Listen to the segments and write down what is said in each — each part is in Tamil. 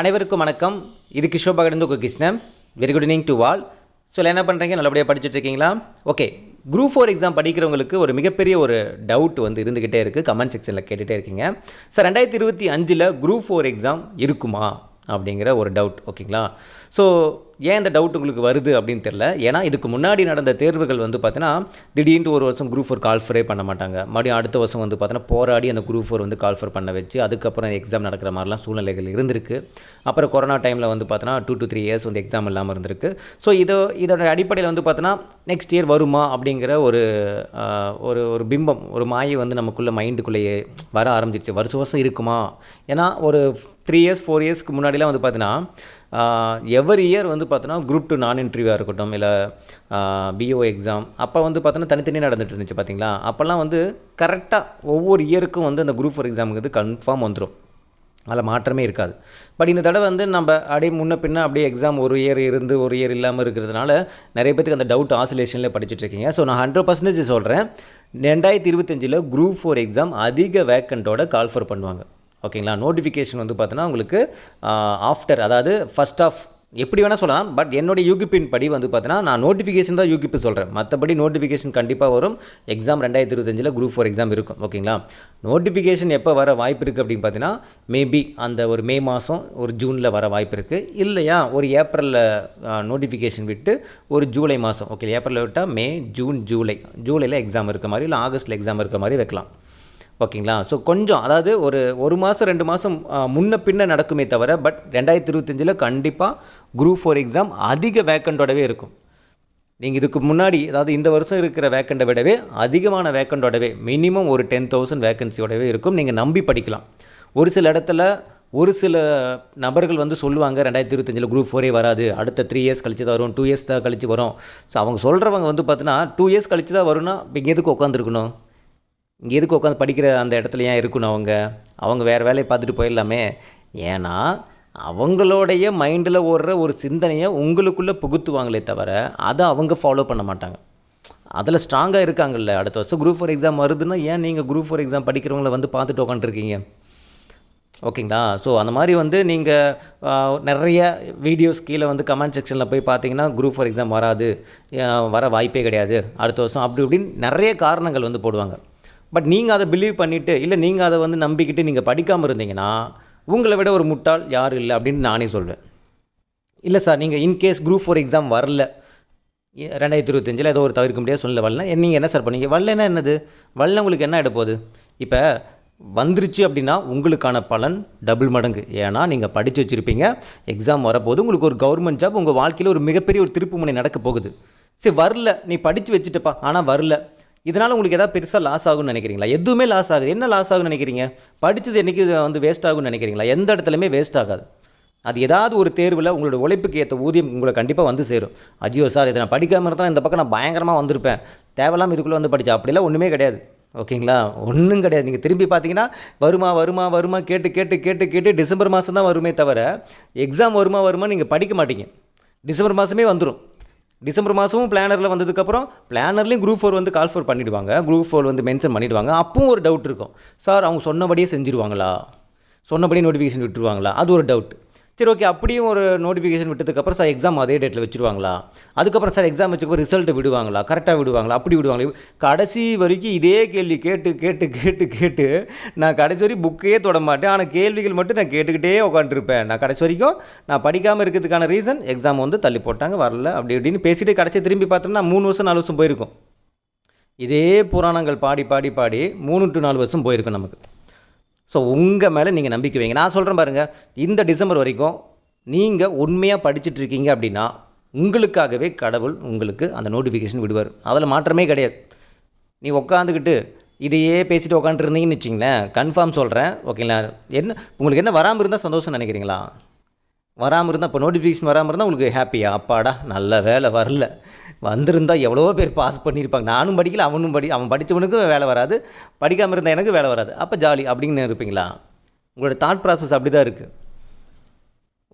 அனைவருக்கும் வணக்கம். இது கிஷோ பகடந்து உங்கள் Krishnan. Very good evening to all so என்ன பண்ணுறீங்க நல்லபடியாக படிச்சுட்டு இருக்கீங்களா ஓகே குரூப் ஃபோர் எக்ஸாம் படிக்கிறவங்களுக்கு ஒரு மிகப்பெரிய ஒரு டவுட் வந்து இருந்துக்கிட்டே இருக்குது கமெண்ட் செக்ஷனில் கேட்டுகிட்டே இருக்கீங்க. சார் ரெண்டாயிரத்தி இருபத்தி அஞ்சில் குரூப் ஃபோர் எக்ஸாம் இருக்குமா? அப்படிங்கிற ஒரு டவுட் ஓகேங்களா ஸோ ஏன் இந்த டவுட் உங்களுக்கு வருது அப்படின்னு தெரில ஏன்னா இதுக்கு முன்னாடி நடந்த தேர்வுகள் வந்து பார்த்தீங்கன்னா திடீர்னு ஒரு வருஷம் குரூப் ஃபோர் கால்ஃபரே பண்ண மாட்டாங்க. மறுபடியும் அடுத்த வருஷம் வந்து பார்த்தீங்கன்னா போராடி அந்த குரூப் ஃபோர் வந்து கால்ஃபர் பண்ண வச்சு அதுக்கப்புறம் எக்ஸாம் நடக்கிற மாதிரிலாம் சூழ்நிலைகள் இருந்திருக்கு. அப்புறம் கொரோனா டைமில் வந்து பார்த்தீங்கன்னா டூ டு த்ரீ இயர்ஸ் வந்து எக்ஸாம் இல்லாமல் இருந்திருக்கு. ஸோ இதோ இதோட அடிப்படையில் வந்து பார்த்தீங்கன்னா நெக்ஸ்ட் இயர் வருமா அப்படிங்கிற ஒரு ஒரு ஒரு பிம்பம் ஒரு மாயை வந்து நமக்குள்ளே மைண்டுக்குள்ளேயே வர ஆரம்பிச்சிருச்சு. வருஷம் வருஷம் இருக்குமா? ஏன்னா ஒரு த்ரீ இயர்ஸ் ஃபோர் இயர்ஸ்க்கு முன்னாடிலாம் வந்து பார்த்தீங்கன்னா எவ்ரி இயர் வந்து பார்த்தோன்னா குரூப் டூ நான் இன்டர்வியூவாக இருக்கட்டும் இல்லை பிஓ எக்ஸாம் அப்போ வந்து பார்த்தோன்னா தனித்தனியாக நடந்துட்டு இருந்துச்சு பார்த்தீங்களா அப்போல்லாம் வந்து கரெக்டாக ஒவ்வொரு இயருக்கும் வந்து அந்த குரூப் ஃபோர் எக்ஸாமுக்கு கன்ஃபார்ம் வந்துடும் அதில் மாற்றமே இருக்காது. பட் இந்த தடவை வந்து நம்ம அப்படியே முன்ன பின்ன அப்படியே எக்ஸாம் ஒரு இயர் இருந்து ஒரு இயர் இல்லாமல் இருக்கிறதுனால நிறைய பேத்துக்கு அந்த டவுட் ஆசிலேஷனில் படிச்சுட்டு இருக்கீங்க. ஸோ நான் ஹண்ட்ரட் பர்சன்டேஜ் சொல்கிறேன் ரெண்டாயிரத்தி இருபத்தஞ்சில் குரூப் ஃபோர் எக்ஸாம் அதிக வேக்கண்ட்டோட கால்ஃபர் பண்ணுவாங்க. ஓகேங்களா? நோட்டிஃபிகேஷன் வந்து பார்த்தோன்னா உங்களுக்கு ஆஃப்டர் அதாவது ஃபஸ்ட் ஆஃப் எப்படி வேணால் சொல்லலாம் பட் என்னுடைய யூகிப்பின் படி வந்து பார்த்தீங்கன்னா நான் நோட்டிஃபிகேஷன் தான் யூகிப்பு சொல்கிறேன் மற்றபடி நோட்டிஃபிகேஷன் கண்டிப்பாக வரும். எக்ஸாம் ரெண்டாயிரத்தி இருபத்தஞ்சில் குரூப் ஃபோர் எக்ஸாம் இருக்கும். ஓகேங்களா? நோட்டிஃபிகேஷன் எப்போ வர வாய்ப்பு இருக்குது அப்படின்னு பார்த்தீங்கன்னா மேபி அந்த ஒரு மே மாதம் ஒரு ஜூனில் வர வாய்ப்பு இருக்குது இல்லையா ஒரு ஏப்ரலில் நோட்டிஃபிகேஷன் விட்டு ஒரு ஜூலை மாதம் ஓகே ஏப்ரலில் விட்டால் மே ஜூன் ஜூலை. ஜூலையில் எக்ஸாம் இருக்க மாதிரி இல்லை ஆகஸ்ட்டில் எக்ஸாம் இருக்க மாதிரி வைக்கலாம். ஓகேங்களா? ஸோ கொஞ்சம் அதாவது ஒரு ஒரு மாதம் ரெண்டு மாதம் முன்ன பின்ன நடக்குமே தவிர பட் ரெண்டாயிரத்தி இருபத்தஞ்சில் கண்டிப்பாக குரூப் ஃபோர் எக்ஸாம் அதிக வேக்கண்டோடவே இருக்கும். நீங்கள் இதுக்கு முன்னாடி அதாவது இந்த வருஷம் இருக்கிற வேக்கண்டை விடவே அதிகமான வேக்கண்டோடவே மினிமம் ஒரு டென் தௌசண்ட் வேக்கன்சியோடவே இருக்கும். நீங்கள் நம்பி படிக்கலாம். ஒரு சில இடத்துல ஒரு சில நபர்கள் வந்து சொல்லுவாங்க ரெண்டாயிரத்தி இருபத்தஞ்சில் குரூப் ஃபோரே வராது அடுத்த த்ரீ இயர்ஸ் கழிச்சு தான் வரும் டூ இயர்ஸ் தான் கழிச்சு வரும். ஸோ அவங்க சொல்கிறவங்க வந்து பார்த்தீங்கன்னா டூ இயர்ஸ் கழிச்சு தான் வரும்னா இப்போ எதுக்கு உட்காந்துருக்கணும் இங்கே எதுக்கு உட்காந்து படிக்கிற அந்த இடத்துல ஏன் இருக்கணும் அவங்க? அவங்க வேறு வேலையை பார்த்துட்டு போயிடலாமே. ஏன்னா அவங்களுடைய மைண்டில் ஓடுற ஒரு சிந்தனையை உங்களுக்குள்ளே புகுத்துவாங்களே தவிர அதை அவங்க ஃபாலோ பண்ண மாட்டாங்க. அதில் ஸ்ட்ராங்காக இருக்காங்கல்ல அடுத்த வருஷம் குரூப் ஃபோர் எக்ஸாம் வருதுன்னா ஏன் நீங்கள் குரூப் ஃபோர் எக்ஸாம் படிக்கிறவங்கள வந்து பார்த்துட்டு உட்காந்துருக்கீங்க ஓகேங்களா? ஸோ அந்த மாதிரி வந்து நீங்கள் நிறைய வீடியோஸ் கீழே வந்து கமெண்ட் செக்ஷனில் போய் பார்த்தீங்கன்னா குரூப் ஃபார் எக்ஸாம் வராது வர வாய்ப்பே கிடையாது. அடுத்த வருஷம் அப்படி இப்படின்னு நிறைய காரணங்கள் வந்து போடுவாங்க. பட் நீங்கள் அதை பிலீவ் பண்ணிவிட்டு இல்லை நீங்கள் அதை வந்து நம்பிக்கிட்டு நீங்கள் படிக்காமல் இருந்தீங்கன்னா உங்களை விட ஒரு முட்டாள் யாரும் இல்லை அப்படின்னு நானே சொல்வேன். இல்லை சார் நீங்கள் இன்கேஸ் குரூப் ஃபோர் எக்ஸாம் வரல. ரெண்டாயிரத்தி இருபத்தஞ்சில் ஏதோ ஒரு தவிர்க்க முடியாது சொல்ல வரல நீங்கள் என்ன சார் பண்ணீங்க? வரலன்னா என்னது? வரல உங்களுக்கு என்ன ஆகிட போகுது இப்போ வந்துருச்சு அப்படின்னா உங்களுக்கான பலன் டபுள் மடங்கு. ஏன்னா நீங்கள் படித்து வச்சுருப்பீங்க. எக்ஸாம் வரப்போது உங்களுக்கு ஒரு கவர்மெண்ட் ஜாப் உங்கள் வாழ்க்கையில் ஒரு மிகப்பெரிய ஒரு திருப்பு முனை நடக்க போகுது. சரி வரல. நீ படித்து வச்சுட்டப்பா. ஆனால் வரல. இதனால் உங்களுக்கு எதாவது பெருசாக லாஸ் ஆகும்னு நினைக்கிறீங்களா? எதுவுமே லாஸ் ஆகுது. என்ன லாஸ் ஆகும்னு நினைக்கிறீங்க? படித்தது என்றைக்கு வந்து வேஸ்ட் ஆகும்னு நினைக்கிறீங்களா? எந்த இடத்துலையுமே வேஸ்ட் ஆகாது. அது ஏதாவது ஒரு தேர்வில் உங்களோட உழைப்புக்கு ஏற்ற ஊதியம் உங்களை கண்டிப்பாக வந்து சேரும். அஜியோ சார் இதை நான் படிக்காமல் இருந்தால் இந்த பக்கம் நான் பயங்கரமாக வந்திருப்பேன். தேவையில்லாமல் இதுக்குள்ளே வந்து படித்தேன் அப்படிலாம் ஒன்றுமே கிடையாது. ஓகேங்களா? ஒன்றும் கிடையாது. நீங்கள் திரும்பி பார்த்தீங்கன்னா வருமா வருமா வருமா கேட்டு கேட்டு கேட்டு கேட்டு டிசம்பர் மாதம் தான் வருமே தவிர எக்ஸாம் வருமா வருமா நீங்கள் படிக்க மாட்டீங்க. டிசம்பர் மாதமே வந்துடும் டிசம்பர் மாதமும் பிளானரில் வந்ததுக்கப்புறம் பிளானர்லேயும் குரூப் ஃபோர் வந்து கால் ஃபோர் பண்ணிடுவாங்க. குரூப் ஃபோர் வந்து மென்ஷன் பண்ணிவிடுவாங்க அப்பவும் ஒரு டவுட் இருக்கும். சார் அவங்க சொன்னபடியே செஞ்சுருவாங்களா? சொன்னபடி நோட்டிஃபிகேஷன் விட்டுருவாங்களா? அது ஒரு டவுட் சரி ஓகே அப்படியும் ஒரு நோட்டிஃபிகேஷன் விட்டதுக்கப்புறம் சார் எக்ஸாம் அதே டேட்டில் வச்சுருவாங்களா? அதுக்கப்புறம் சார் எக்ஸாம் வச்சுக்கப்புறம் ரிசல்ட் விடுவாங்களா? கரெக்டாக விடுவாங்களா? அப்படி விடுவாங்களா? கடைசி வரைக்கும் இதே கேள்வி கேட்டு கேட்டு கேட்டு கேட்டு நான் கடைசி வரைக்கும் புக்கே தொட மாட்டேன். ஆனால் கேள்விகள் மட்டும் நான் கேட்டுக்கிட்டே உட்காந்துருப்பேன் நான் கடைசி வரைக்கும் நான் படிக்காமல் இருக்கிறதுக்கான ரீசன் எக்ஸாம் வந்து தள்ளி போட்டாங்க வரல. அப்படி இப்படின்னு பேசிட்டு கடைசி திரும்பி பார்த்தோம்னா மூணு வருஷம் நாலு வருஷம் போயிருக்கும். இதே புராணங்கள் பாடி பாடி பாடி மூணு டு நாலு வருஷம் போயிருக்கும் நமக்கு. ஸோ உங்கள் மேலே நீங்கள் நம்பிக்கை வைங்க. நான் சொல்கிறேன் பாருங்கள் இந்த டிசம்பர் வரைக்கும் நீங்கள் உண்மையாக படிச்சுட்டு இருக்கீங்க அப்படின்னா உங்களுக்காகவே கடவுள் உங்களுக்கு அந்த நோட்டிஃபிகேஷன் விடுவார். அதில் மாற்றமே கிடையாது. நீ உட்காந்துக்கிட்டு இதையே பேசிட்டு உட்காந்துருந்தீங்கன்னு வச்சிங்களேன் கன்ஃபார்ம் சொல்கிறேன் ஓகேங்களா? என்ன உங்களுக்கு என்ன வராமல் இருந்தால் சந்தோஷம் நினைக்கிறீங்களா? வராமல் இருந்தால் இப்போ நோட்டிஃபிகேஷன் வராமல் இருந்தால் உங்களுக்கு ஹாப்பியா அப்பாடா நல்ல வேலை வரல. வந்திருந்தால் எவ்வளோ பேர் பாஸ் பண்ணியிருப்பாங்க. நானும் படிக்கல அவனும் படி அவன் படித்தவனுக்கும் வேலை வராது படிக்காமல் இருந்தால் எனக்கு வேலை வராது. அப்போ ஜாலி அப்படின்னு இருப்பீங்களா? உங்களோட தாட் ப்ராசஸ் அப்படி தான் இருக்குது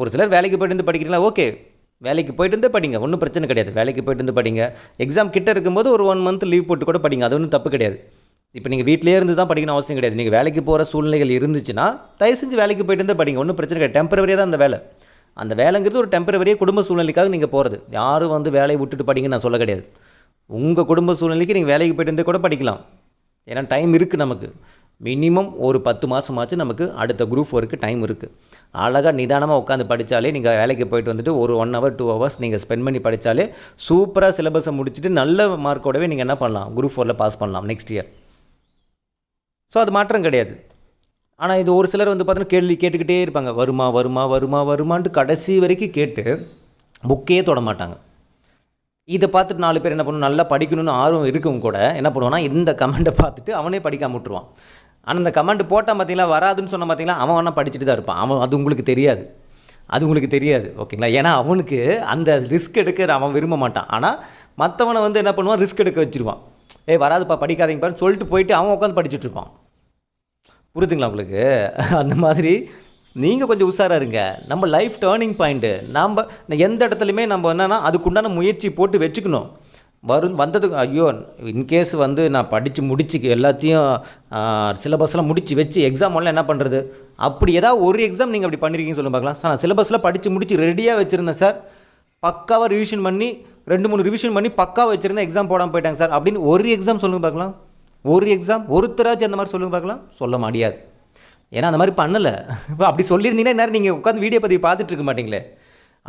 ஒரு சிலர் வேலைக்கு போயிட்டு வந்து படிக்கிறீங்களா? ஓகே. வேலைக்கு போயிட்டு இருந்தே படிங்க. ஒன்றும் பிரச்சனை கிடையாது. வேலைக்கு போயிட்டு வந்து படிங்க. எக்ஸாம் கிட்ட இருக்கும்போது ஒரு ஒன் மந்த் லீவ் போட்டு கூட படிங்க. அது ஒன்றும் தப்பு கிடையாது. இப்போ நீங்கள் வீட்டிலே இருந்து தான் படிக்கணும் அவசியம் கிடையாது. நீங்கள் வேலைக்கு போகிற சூழ்நிலைகள் இருந்துச்சுன்னா தயவு செஞ்சு வேலைக்கு போயிட்டு இருந்தால் படிங்க. ஒன்றும் பிரச்சனை கிடையாது. டெம்பரவரியாக தான் அந்த வேலை. அந்த வேலைங்கிறது ஒரு டெம்பரவரியாக குடும்ப சூழ்நிலைக்காக நீங்கள் போகிறது யாரும் வந்து வேலையை விட்டுட்டு படிங்கன்னு நான் சொல்ல கிடையாது. உங்கள் குடும்ப சூழ்நிலைக்கு நீங்கள் வேலைக்கு போயிட்டு இருந்தே கூட படிக்கலாம். ஏன்னா டைம் இருக்குது நமக்கு. மினிமம் ஒரு பத்து மாதமாச்சு நமக்கு அடுத்த குரூப் ஒர்க்கு டைம் இருக்குது அழகாக நிதானமாக உட்காந்து படித்தாலே நீங்கள் வேலைக்கு போயிட்டு வந்துட்டு ஒரு ஒன் ஹவர் டூ ஹவர்ஸ் நீங்கள் ஸ்பெண்ட் பண்ணி படித்தாலே சூப்பராக சிலபஸை முடிச்சுட்டு நல்ல மார்க்கோடவே நீங்கள் என்ன பண்ணலாம்? குரூப் ஃபோரில் பாஸ் பண்ணலாம் நெக்ஸ்ட் இயர் ஸோ அது மாற்றம் கிடையாது. ஆனால் இது ஒரு சிலர் வந்து பார்த்தீங்கன்னா கேள்வி கேட்டுக்கிட்டே இருப்பாங்க. வருமா வருமா வருமா வருமான்ட்டு கடைசி வரைக்கும் கேட்டு புக்கே தொட மாட்டாங்க. இதை பார்த்துட்டு நாலு பேர் என்ன பண்ணும் நல்லா படிக்கணும்னு ஆர்வம் இருக்கவும் கூட என்ன பண்ணுவான்னா இந்த கமெண்ட்டை பார்த்துட்டு அவனே படிக்காம விட்டுருவான். ஆனால் இந்த கமெண்ட் போட்டால் பார்த்தீங்களா வராதுன்னு சொன்ன பார்த்தீங்களா அவன் வேணால் படிச்சுட்டு தான் இருப்பான். அவன் அது உங்களுக்கு தெரியாது. அது உங்களுக்கு தெரியாது ஓகேங்களா? ஏன்னா அவனுக்கு அந்த ரிஸ்க் எடுக்க அவன் விரும்ப மாட்டான். ஆனால் மற்றவனை வந்து என்ன பண்ணுவான் ரிஸ்க் எடுக்க வச்சிருவான். ஏய் வராதுப்பா படிக்காதீங்க பாருன்னு சொல்லிட்டு போயிட்டு அவன் உட்காந்து படிச்சுட்டு இருப்பான். புரியுதுங்களா உங்களுக்கு? அந்த மாதிரி நீங்கள் கொஞ்சம் உஷாராக இருங்க. நம்ம லைஃப் டேர்னிங் பாயிண்ட்டு நாம் எந்த இடத்துலையுமே நம்ம என்னென்னா அதுக்குண்டான முயற்சி போட்டு வச்சுக்கணும். வரும் வந்ததுக்கு ஐயோ இன்கேஸ் வந்து நான் படித்து முடிச்சு எல்லாத்தையும் சிலபஸ்லாம் முடித்து வச்சு எக்ஸாம் எல்லாம் என்ன பண்ணுறது அப்படி ஏதாவது ஒரு எக்ஸாம் நீங்கள் அப்படி பண்ணியிருக்கீங்கன்னு சொல்லி பார்க்கலாம். சார் நான் சிலபஸில் படித்து முடித்து ரெடியாக வச்சுருந்தேன் சார். பக்காவாக ரிவிஷன் பண்ணி ரெண்டு மூணு ரிவிஷன் பண்ணி பக்காவாக வச்சுருந்தேன் எக்ஸாம் போடாமல் போயிட்டாங்க சார். அப்படின்னு ஒரு எக்ஸாம் சொல்லுங்கள் பார்க்கலாம். ஒரு எக்ஸாம் ஒருத்தராச்சும் அந்த மாதிரி சொல்லுங்க பார்க்கலாம். சொல்ல முடியாது. ஏன்னா அந்த மாதிரி பண்ணலை. இப்போ அப்படி சொல்லியிருந்தீங்கன்னா என்ன நீங்கள் உட்காந்து வீடியோ பதிவு பார்த்துட்டு இருக்க மாட்டீங்களே.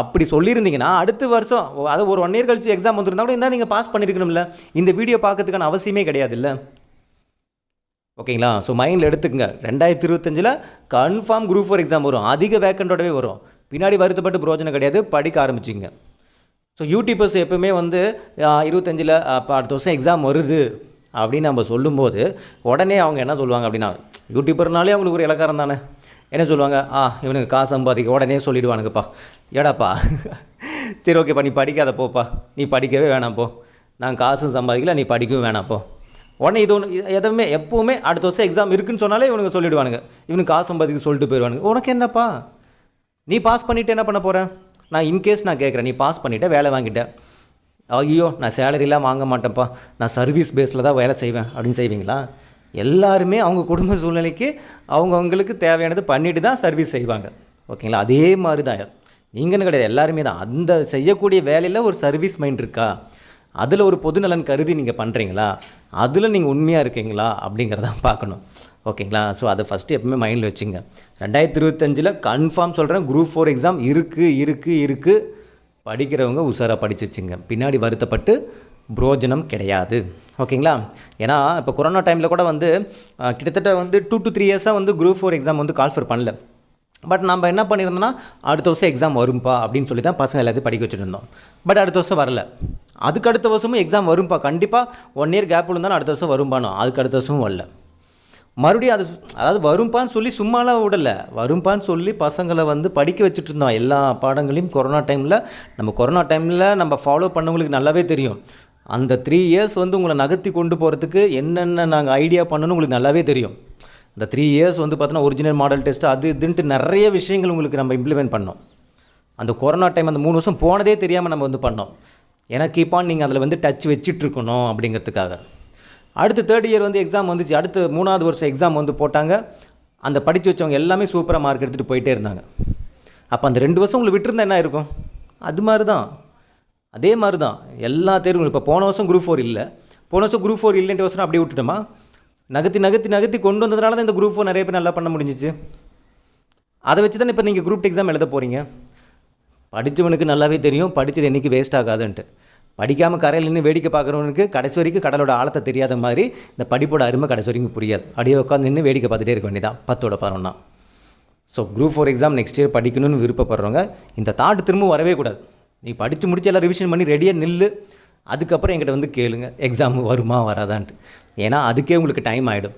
அப்படி சொல்லியிருந்தீங்கன்னா அடுத்த வருஷம் அது ஒரு ஒன் இயர் கழிச்சு எக்ஸாம் வந்திருந்தா கூட என்ன நீங்கள் பாஸ் பண்ணியிருக்கணும்ல இந்த வீடியோ பார்க்கறதுக்கான அவசியமே கிடையாது இல்லை ஓகேங்களா ஸோ மைண்டில் எடுத்துக்கங்க. ரெண்டாயிரத்தி இருபத்தஞ்சில் கன்ஃபார்ம் குரூப் ஃபோர் எக்ஸாம் வரும். அதிக வேக்கண்டோடவே வரும். பின்னாடி வருத்தப்பட்டு பிரோஜனம் கிடையாது. படிக்க ஆரம்பிச்சிங்க ஸோ யூடியூபர்ஸ் எப்பவுமே வந்து இருபத்தஞ்சில் அப்போ அடுத்த வருஷம் எக்ஸாம் வருது. அப்படின்னு நம்ம சொல்லும்போது உடனே அவங்க என்ன சொல்லுவாங்க அப்படின்னா யூடியூபர்னாலே அவங்களுக்கு ஒரு இலக்காரம் தானே. என்ன சொல்லுவாங்க? ஆ இவனுக்கு காசு சம்பாதிக்க உடனே சொல்லிடுவானுங்கப்பா. ஏடாப்பா. சரி ஓகேப்பா நீ படிக்காத போப்பா நீ படிக்கவே வேணாம் போ. நான் காசும் சம்பாதிக்கல நீ படிக்கவும் வேணாம் போ. உடனே இது ஒன்று எதுவுமே எப்போவுமே அடுத்த வருஷம் எக்ஸாம் இருக்குன்னு சொன்னாலே இவனுங்க சொல்லிவிடுவானுங்க இவனுக்கு காசு சம்பாதிக்க சொல்லிட்டு போயிடுவானுங்க. உனக்கு என்னப்பா? நீ பாஸ் பண்ணிவிட்டு என்ன பண்ண போகிற நான் இன்கேஸ் நான் கேட்குறேன் நீ பாஸ் பண்ணிவிட்ட வேலை வாங்கிட்டேன் ஐயோ நான் சேலரிலாம் வாங்க மாட்டேன்ப்பா. நான் சர்வீஸ் பேஸில் தான் வேலை செய்வேன். அப்படின்னு செய்வீங்களா? எல்லாருமே அவங்க குடும்ப சூழ்நிலைக்கு அவங்கவுங்களுக்கு தேவையானது பண்ணிட்டு தான் சர்வீஸ் செய்வாங்க. ஓகேங்களா? அதே மாதிரி தான் நீங்கன்னு கிடையாது எல்லாருமே தான். அந்த செய்யக்கூடிய வேலையில் ஒரு சர்வீஸ் மைண்ட் இருக்கா? அதில் ஒரு பொதுநலன் கருதி நீங்கள் பண்ணுறீங்களா அதில் நீங்கள் உண்மையாக இருக்கீங்களா? அப்படிங்கிறத பார்க்கணும். ஓகேங்களா? ஸோ அதை ஃபஸ்ட்டு எப்பவுமே மைண்டில் வச்சுங்க. ரெண்டாயிரத்தி இருபத்தஞ்சில் கன்ஃபார்ம் சொல்கிறேன் குரூப் ஃபோர் எக்ஸாம் இருக்குது இருக்குது இருக்குது படிக்கிறவங்க உஷாராக படித்து வச்சுங்க பின்னாடி வருத்தப்பட்டு புரோஜனம் கிடையாது. ஓகேங்களா? ஏன்னா இப்போ கொரோனா டைமில் கூட வந்து கிட்டத்தட்ட வந்து டூ டு த்ரீ இயர்ஸாக வந்து குரூப் ஃபோர் எக்ஸாம் வந்து கால்ஃபர் பண்ணல. பட் நம்ம என்ன பண்ணியிருந்தோம்னா அடுத்த வருஷம் எக்ஸாம் வரும்பா அப்படின்னு சொல்லி தான் பசங்க எல்லாத்தையும் படிக்க வச்சுட்டு இருந்தோம். பட் அடுத்த வருஷம் வரல. அதுக்கு அடுத்த வருஷமும் எக்ஸாம் வரும்பா. கண்டிப்பாக ஒன் இயர் கேப் இருந்தாலும் அடுத்த வருஷம் வரும்பானோ அதுக்கு அடுத்த வருஷமும் வரல. மறுபடியும் அது அதாவது வரும்பான்னு சொல்லி சும்மாலாம் விடல. வரும்பான்னு சொல்லி பசங்களை வந்து படிக்க வச்சுட்டு இருந்தோம் எல்லா பாடங்களையும் கொரோனா டைமில். நம்ம கொரோனா டைமில் நம்ம ஃபாலோ பண்ணவங்களுக்கு நல்லாவே தெரியும். அந்த த்ரீ இயர்ஸ் வந்து உங்களை நகர்த்தி கொண்டு போகிறதுக்கு என்னென்ன நாங்கள் ஐடியா பண்ணணும்னு உங்களுக்கு நல்லாவே தெரியும். இந்த த்ரீ இயர்ஸ் வந்து பார்த்தோன்னா ஒரிஜினல் மாடல் டெஸ்ட் அது இதுன்ட்டு நிறைய விஷயங்கள் உங்களுக்கு நம்ம இம்ப்ளிமெண்ட் பண்ணோம். அந்த கொரோனா டைம் அந்த மூணு வருஷம் போனதே தெரியாமல் நம்ம வந்து பண்ணோம். ஏன்னா கீப்பான் நீங்கள் அதில் வந்து டச் வச்சுட்ருக்கணும் அப்படிங்கிறதுக்காக. அடுத்து தேர்ட் இயர் வந்து எக்ஸாம் வந்துச்சு. அடுத்து மூணாவது வருஷம் எக்ஸாம் வந்து போட்டாங்க. அந்த படித்து வச்சவங்க எல்லாமே சூப்பராக மார்க் எடுத்துகிட்டு போயிட்டே இருந்தாங்க. அப்போ அந்த ரெண்டு வருஷம் உங்களுக்கு விட்டுருந்தா என்ன இருக்கும்? அது மாதிரி தான் அதே மாதிரி தான் எல்லா தேர்வுகளும் இப்போ போன வருஷம் குரூப் ஃபோர் இல்லை. போன வருஷம் குரூப் ஃபோர் இல்லைன்ட்டு வருஷம் அப்படியே விட்டுட்டோமா? நகர்த்தி நகர்த்தி நகர்த்தி கொண்டு வந்ததுனால தான் இந்த குரூப் ஃபோர் நிறைய பேர் நல்லா பண்ண முடிஞ்சிச்சு. அதை வச்சு தானே இப்போ நீங்கள் குரூப் எக்ஸாம் எழுத போகிறீங்க படித்தவனுக்கு நல்லாவே தெரியும். படித்தது என்றைக்கு வேஸ்ட் ஆகாதுன்ட்டு. படிக்காமல் கரையில் நின்று வேடிக்கை பார்க்குறவனுக்கு கடைசி வரைக்கும் கடலோட ஆழத்தை தெரியாத மாதிரி இந்த படிப்போட அருமை கடைசி வரைக்கும் புரியாது. அப்படியே உட்காந்து நின்று வேடிக்கை பார்த்துட்டே இருக்க வேண்டியதான் பத்தோட பதினொன்னா. So group four exam next year படிக்கணும்னு விருப்பப்படுறவங்க இந்த தாட் திரும்ப வரவே கூடாது. நீ படித்து முடிச்சு எல்லாம் ரிவிஷன் பண்ணி ரெடியாக நில்லு. அதுக்கப்புறம் எங்கிட்ட வந்து கேளுங்க. எக்ஸாம் வருமா வராதான்ட்டு. ஏன்னா அதுக்கே உங்களுக்கு டைம் ஆகிடும்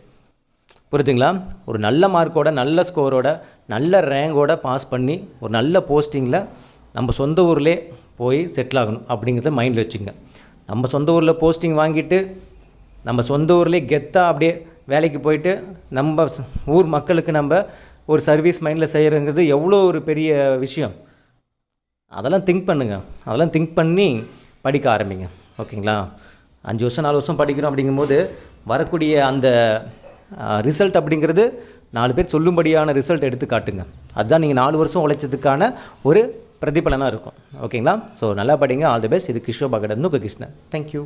புரியுதுங்களா ஒரு நல்ல மார்க்கோட நல்ல ஸ்கோரோட நல்ல ரேங்கோட பாஸ் பண்ணி ஒரு நல்ல போஸ்டிங்கில் நம்ம சொந்த ஊர்லேயே போய் செட்டில் ஆகணும் அப்படிங்கிறத மைண்டில் வச்சுங்க நம்ம சொந்த ஊரில் போஸ்டிங் வாங்கிட்டு நம்ம சொந்த ஊர்லேயே கெத்தாக அப்படியே வேலைக்கு போயிட்டு நம்ம ஊர் மக்களுக்கு நம்ம ஒரு சர்வீஸ் மைண்டில் செய்கிறங்கிறது எவ்வளோ ஒரு பெரிய விஷயம். அதெல்லாம் திங்க் பண்ணுங்க. அதெல்லாம் திங்க் பண்ணி படிக்க ஆரம்பிங்க. ஓகேங்களா? அஞ்சு வருஷம் நாலு வருஷம் படிக்கிறோம் அப்படிங்கும்போது வரக்கூடிய அந்த ரிசல்ட் அப்படிங்கிறது நாலு பேர் சொல்லும்படியான ரிசல்ட் எடுத்து காட்டுங்க. அதுதான் நீங்கள் நாலு வருஷம் உழைச்சதுக்கான ஒரு பிரதிபலனாக இருக்கும். ஓகேங்களா ஸோ நல்லா படிங்க. ஆல் தி பெஸ்ட் இது கிஷோபாகிடம் உங்கள் கிருஷ்ணன். தேங்க்யூ